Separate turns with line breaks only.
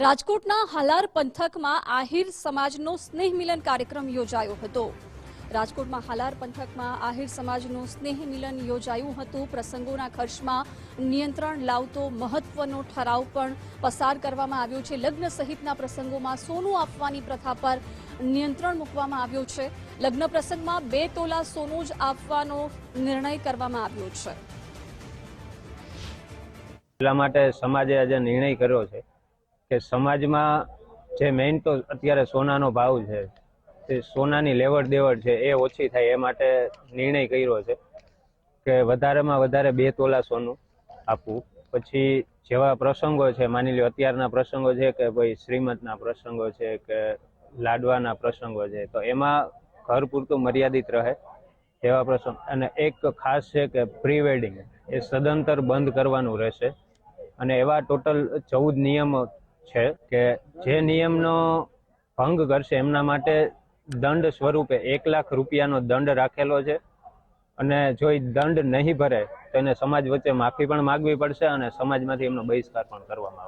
રાજકોટના હાલાર પંથકમાં આહિર સમાજનો સ્નેહ મિલન કાર્યક્રમ યોજાયો હતો. રાજકોટમાં હાલાર પંથકમાં આહિર સમાજનું સ્નેહ મિલન યોજાયું હતું. પ્રસંગોના ખર્ચમાં નિયંત્રણ લાવતો મહત્વનો ઠરાવ પણ પસાર કરવામાં આવ્યો છે. લગ્ન સહિતના પ્રસંગોમાં સોનું આપવાની પ્રથા પર નિયંત્રણ મૂકવામાં આવ્યું છે. લગ્ન પ્રસંગમાં બે તોલા સોનું જ આપવાનો નિર્ણય કરવામાં આવ્યો છે.
એટલા માટે સમાજે આજે નિર્ણય કર્યો છે. કે સમાજમાં જે મેઇન તો અત્યારે સોનાનો ભાવ છે, તે સોનાની લેવડ દેવડ છે, એ ઓછી થાય, એ માટે નિર્ણય કર્યો છે કે વધારેમાં વધારે બે તોલા સોનું આપવું. પછી જેવા પ્રસંગો છે, માની લો અત્યારના પ્રસંગો છે કે ભાઈ શ્રીમતના પ્રસંગો છે કે લાડવાના પ્રસંગો છે, તો એમાં ઘર પૂરતું મર્યાદિત રહે એવા પ્રસંગ. અને એક ખાસ છે કે પ્રી વેડિંગ એ સદંતર બંધ કરવાનું રહેશે. અને એવા ટોટલ ચૌદ નિયમો છે કે જે નિયમનો ભંગ કરશે એમના માટે દંડ સ્વરૂપે એક લાખ રૂપિયાનો દંડ રાખેલો છે. અને જો એ દંડ નહીં ભરે, તો એને સમાજ વચ્ચે માફી પણ માગવી પડશે અને સમાજમાંથી એમનો બહિષ્કાર પણ કરવામાં આવશે.